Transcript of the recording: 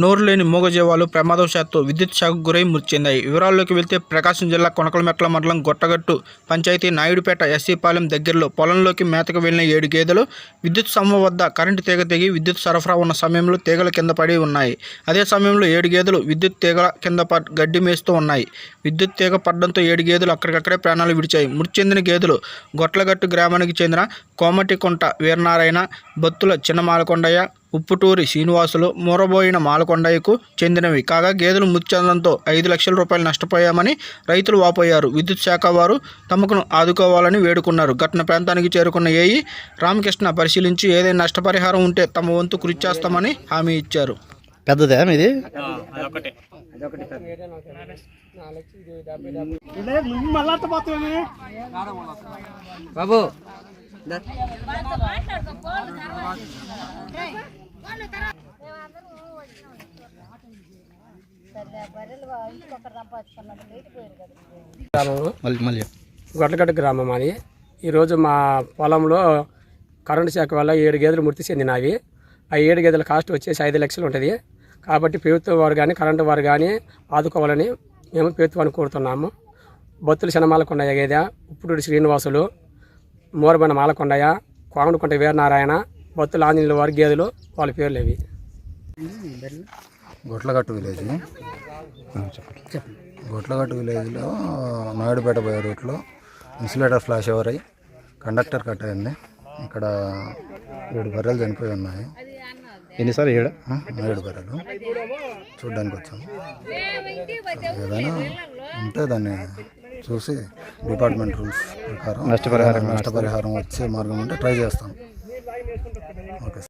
నోరు లేని మూగజీవాలు ప్రమాదవశాత్తు విద్యుత్ షాక్ గురై మృతి చెందాయి వివరాల్లోకి వెళ్తే ప్రకాశం జిల్లా కొనకలమెట్ల మండలం గొట్టగట్టు పంచాయతీ నాయుడుపేట ఎస్సీపాలెం దగ్గరలో పొలంలోకి మేతకు వెళ్ళిన ఏడు గేదెలు విద్యుత్ స్తంభం వద్ద కరెంటు తీగ తెగి విద్యుత్ సరఫరా ఉన్న సమయంలో తీగల కింద పడి ఉన్నాయి. అదే సమయంలో ఏడు గేదెలు విద్యుత్ తీగల కింద గడ్డి మేస్తూ ఉన్నాయి. విద్యుత్ తీగ పడడంతో ఏడు గేదెలు అక్కడికక్కడే ప్రాణాలు విడిచాయి. మృతి చెందిన గేదెలు గొట్లగట్టు గ్రామానికి చెందిన కోమటికుంట వీరనారాయణ బత్తుల చిన్నమాలకొండయ్య ఉప్పుటూరి శ్రీనివాసులు మూరబోయిన మాలకొండయ్యకు చెందినవి. కాగా గేదెలు మృతి చెందడంతో ఐదు లక్షల రూపాయలు నష్టపోయామని రైతులు వాపోయారు. విద్యుత్ శాఖ వారు తమకు ఆదుకోవాలని వేడుకున్నారు. ఘటన ప్రాంతానికి చేరుకున్న ఏఈ రామకృష్ణ పరిశీలించి ఏదైనా నష్టపరిహారం ఉంటే తమ వంతు కృషి చేస్తామని హామీ ఇచ్చారు. పెద్దదే ఇది? బాబు గొడ్లగడ్డ గ్రామం అది. ఈరోజు మా పొలంలో కరెంటు శాఖ వల్ల ఏడు గేదెలు మృతి చెందినవి. ఆ ఏడు గేదెల కాస్ట్ వచ్చేసి ఐదు లక్షలు ఉంటుంది. కాబట్టి ప్రభుత్వం వారు కానీ కరెంటు వారు కానీ ఆదుకోవాలని మేము ప్రభుత్వాన్ని కోరుతున్నాము. బొత్తులు శనమాలకొండయ్య గేదె ఉప్పుడు శ్రీనివాసులు మోరబండ మాలకొండయ్య కోమడుకుంట వీరనారాయణ బొత్తుల ఆంజనేయుల వారి గేదెలు వాళ్ళ పేర్లు ఇవి గొట్లగట్టు విలేజ్. గొట్లగట్టు విలేజ్లో నాయుడుపేట పోయే రూట్లో ఇన్సులేటర్ ఫ్లాష్ ఓవర్ అయ్యి కండక్టర్ కట్ అయింది. ఇక్కడ ఏడు బర్రెలు చనిపోయి ఉన్నాయి. ఎన్నిసార్లు ఏడు? ఏడు బర్రెలు. చూడ్డానికి వచ్చాము. ఏదైనా ఉంటే దాన్ని చూసి డిపార్ట్మెంట్ రూల్స్ ప్రకారం నష్టపరిహారం. నష్టపరిహారం వచ్చే మార్గం ఉంటే ట్రై చేస్తాం. ಓಕೆ